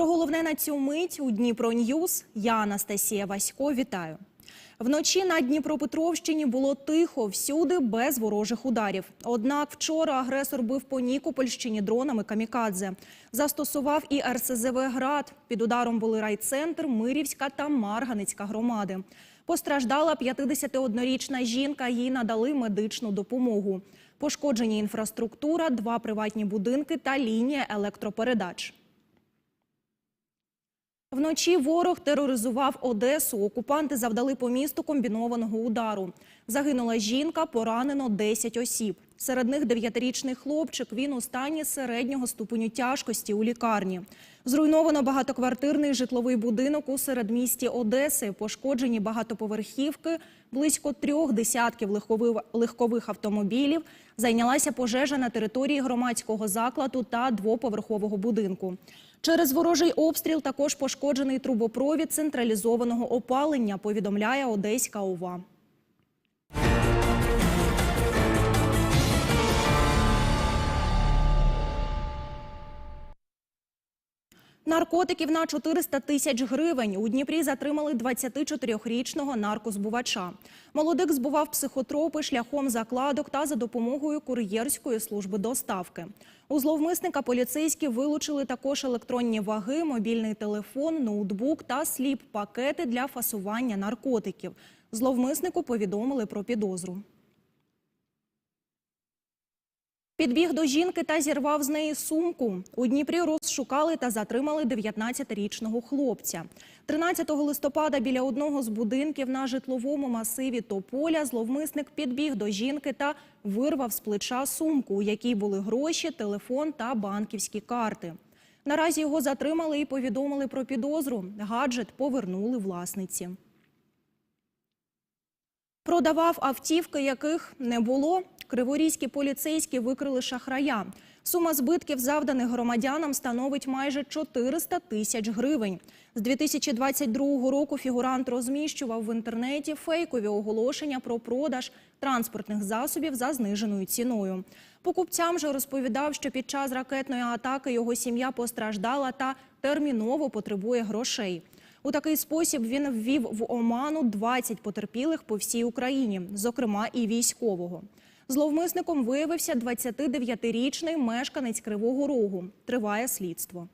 Про головне на цю мить у Дніпро Ньюз я Анастасія Васько. Вітаю. Вночі на Дніпропетровщині було тихо, всюди без ворожих ударів. Однак вчора агресор бив по Нікопольщині дронами камікадзе. Застосував і РСЗВ «Град». Під ударом були райцентр, Мирівська та Марганицька громади. Постраждала 51-річна жінка, їй надали медичну допомогу. Пошкоджені інфраструктура, два приватні будинки та лінія електропередач. Вночі ворог тероризував Одесу. Окупанти завдали по місту комбінованого удару. Загинула жінка, поранено 10 осіб. Серед них дев'ятирічний хлопчик. Він у стані середнього ступеню тяжкості у лікарні. Зруйновано багатоквартирний житловий будинок у середмісті Одеси. Пошкоджені багатоповерхівки, близько трьох десятків легкових, автомобілів. Зайнялася пожежа на території громадського закладу та двоповерхового будинку. Через ворожий обстріл також пошкоджений трубопровід централізованого опалення, повідомляє Одеська ОВА. Наркотиків на 400 тисяч гривень. У Дніпрі затримали 24-річного наркозбувача. Молодик збував психотропи шляхом закладок та за допомогою кур'єрської служби доставки. У зловмисника поліцейські вилучили також електронні ваги, мобільний телефон, ноутбук та сліп-пакети для фасування наркотиків. Зловмиснику повідомили про підозру. Підбіг до жінки та зірвав з неї сумку. У Дніпрі розшукали та затримали 19-річного хлопця. 13 листопада біля одного з будинків на житловому масиві Тополя зловмисник підбіг до жінки та вирвав з плеча сумку, у якій були гроші, телефон та банківські карти. Наразі його затримали і повідомили про підозру. Гаджет повернули власниці. Продавав автівки, яких не було. Криворізькі поліцейські викрили шахрая. Сума збитків, завданих громадянам, становить майже 400 тисяч гривень. З 2022 року фігурант розміщував в інтернеті фейкові оголошення про продаж транспортних засобів за зниженою ціною. Покупцям же розповідав, що під час ракетної атаки його сім'я постраждала та терміново потребує грошей. У такий спосіб він ввів в оману 20 потерпілих по всій Україні, зокрема і військового. Зловмисником виявився 29-річний мешканець Кривого Рогу. Триває слідство.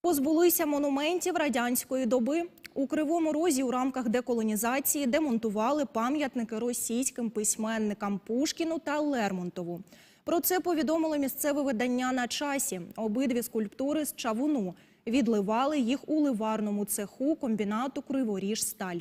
Позбулися монументів радянської доби. У Кривому Розі у рамках деколонізації демонтували пам'ятники російським письменникам Пушкіну та Лермонтову. Про це повідомило місцеве видання на часі. Обидві скульптури з чавуну відливали їх у ливарному цеху комбінату Криворіжсталь.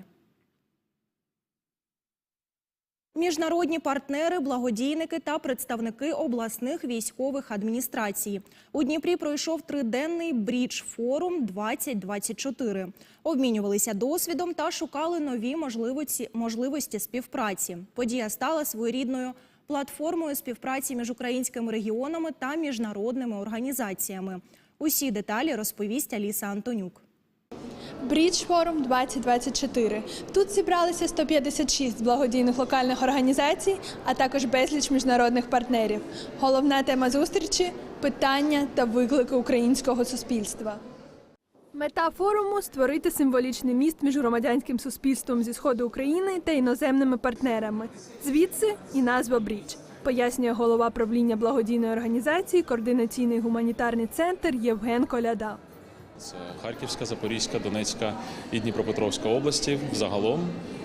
Міжнародні партнери, благодійники та представники обласних військових адміністрацій. У Дніпрі пройшов триденний брідж форум 2024. Обмінювалися досвідом та шукали нові можливості, можливості співпраці. Подія стала своєрідною платформою співпраці між українськими регіонами та міжнародними організаціями. Усі деталі розповість Аліса Антонюк. Брідж форум 2024. Тут зібралися 156 благодійних локальних організацій, а також безліч міжнародних партнерів. Головна тема зустрічі питання та виклики українського суспільства. Мета форуму створити символічний міст між громадянським суспільством зі сходу України та іноземними партнерами. Звідси і назва Брідж. Пояснює голова правління благодійної організації Координаційний гуманітарний центр Євген Коляда. Це Харківська, Запорізька, Донецька і Дніпропетровська області взагалом.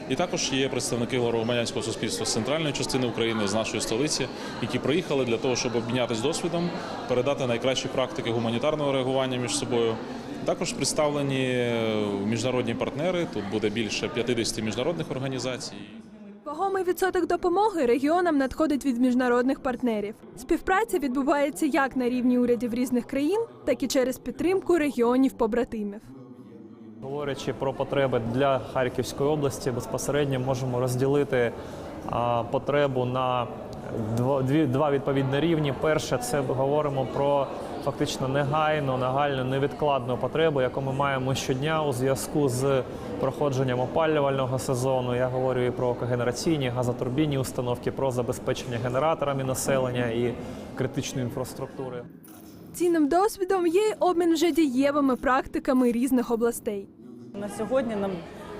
І також є представники громадянського суспільства з центральної частини України, з нашої столиці, які приїхали для того, щоб обмінятися досвідом, передати найкращі практики гуманітарного реагування між собою. Також представлені міжнародні партнери. Тут буде більше 50 міжнародних організацій. Вагомий відсоток допомоги регіонам надходить від міжнародних партнерів. Співпраця відбувається як на рівні урядів різних країн, так і через підтримку регіонів побратимів. Говорячи про потреби для Харківської області, безпосередньо можемо розділити потребу на два відповідні рівні. Перше, це говоримо про фактично негайну, нагальну, невідкладну потребу, яку ми маємо щодня у зв'язку з проходженням опалювального сезону. Я говорю і про когенераційні газотурбінні установки, про забезпечення генераторами населення і критичної інфраструктури. Цінним досвідом є обмін вже дієвими практиками різних областей. На сьогодні нам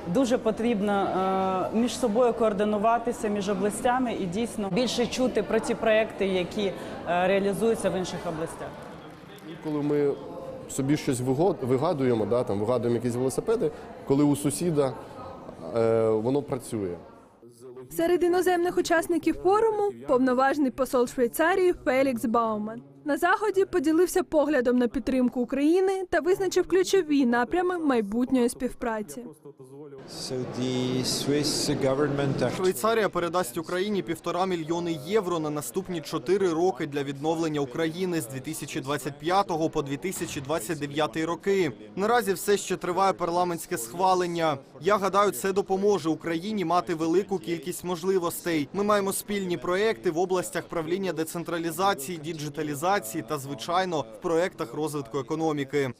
дуже потрібно е, між собою координуватися між областями і дійсно більше чути про ті проекти, які е, реалізуються в інших областях. Коли ми собі щось вигадуємо, да, там, вигадуємо якісь велосипеди, коли у сусіда е, воно працює. Серед іноземних учасників форуму повноважний посол Швейцарії Фелікс Бауман. На заході поділився поглядом на підтримку України та визначив ключові напрями майбутньої співпраці. Швейцарія передасть Україні півтора мільйони євро на наступні чотири роки для відновлення України з 2025 по 2029 роки. Наразі все ще триває парламентське схвалення. Я гадаю, це допоможе Україні мати велику кількість можливостей. Ми маємо спільні проекти в областях правління децентралізації, діджиталізації та, звичайно, в проектах розвитку економіки.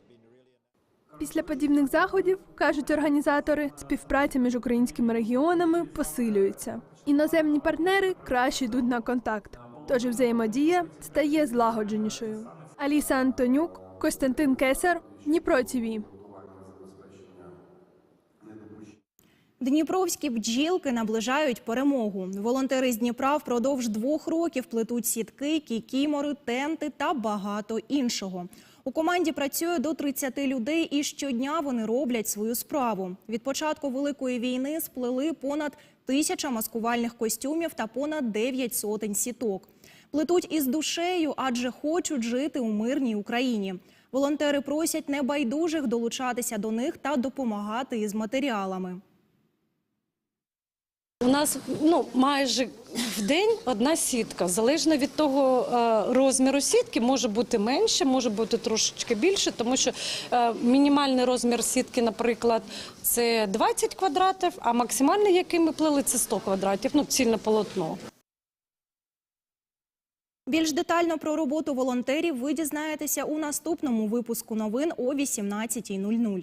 Після подібних заходів, кажуть організатори, співпраця між українськими регіонами посилюється. Іноземні партнери краще йдуть на контакт, тож взаємодія стає злагодженішою. Аліса Антонюк, Костянтин Кесар, Дніпро ТІВІ. Дніпровські бджілки наближають перемогу. Волонтери з Дніпра впродовж двох років плетуть сітки, кікімори, тенти та багато іншого. У команді працює до 30 людей, і щодня вони роблять свою справу. Від початку великої війни сплели понад тисяча маскувальних костюмів та понад 9 сотень сіток. Плетуть із душею, адже хочуть жити у мирній Україні. Волонтери просять небайдужих долучатися до них та допомагати із матеріалами. У нас ну майже в день одна сітка. Залежно від того е, розміру сітки, може бути менше, може бути трошечки більше, тому що е, мінімальний розмір сітки, наприклад, це 20 квадратів, а максимальний, який ми плели, це 100 квадратів. Ну, цільне полотно. Більш детально про роботу волонтерів ви дізнаєтеся у наступному випуску новин о 18.00.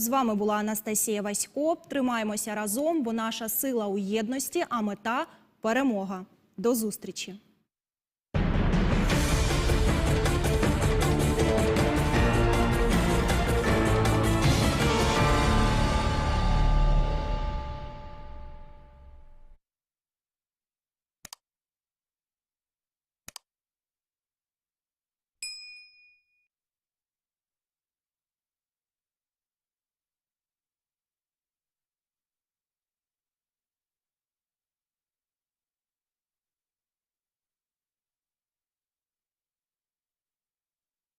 З вами була Анастасія Васько. Тримаємося разом, бо наша сила у єдності, а мета перемога. До зустрічі.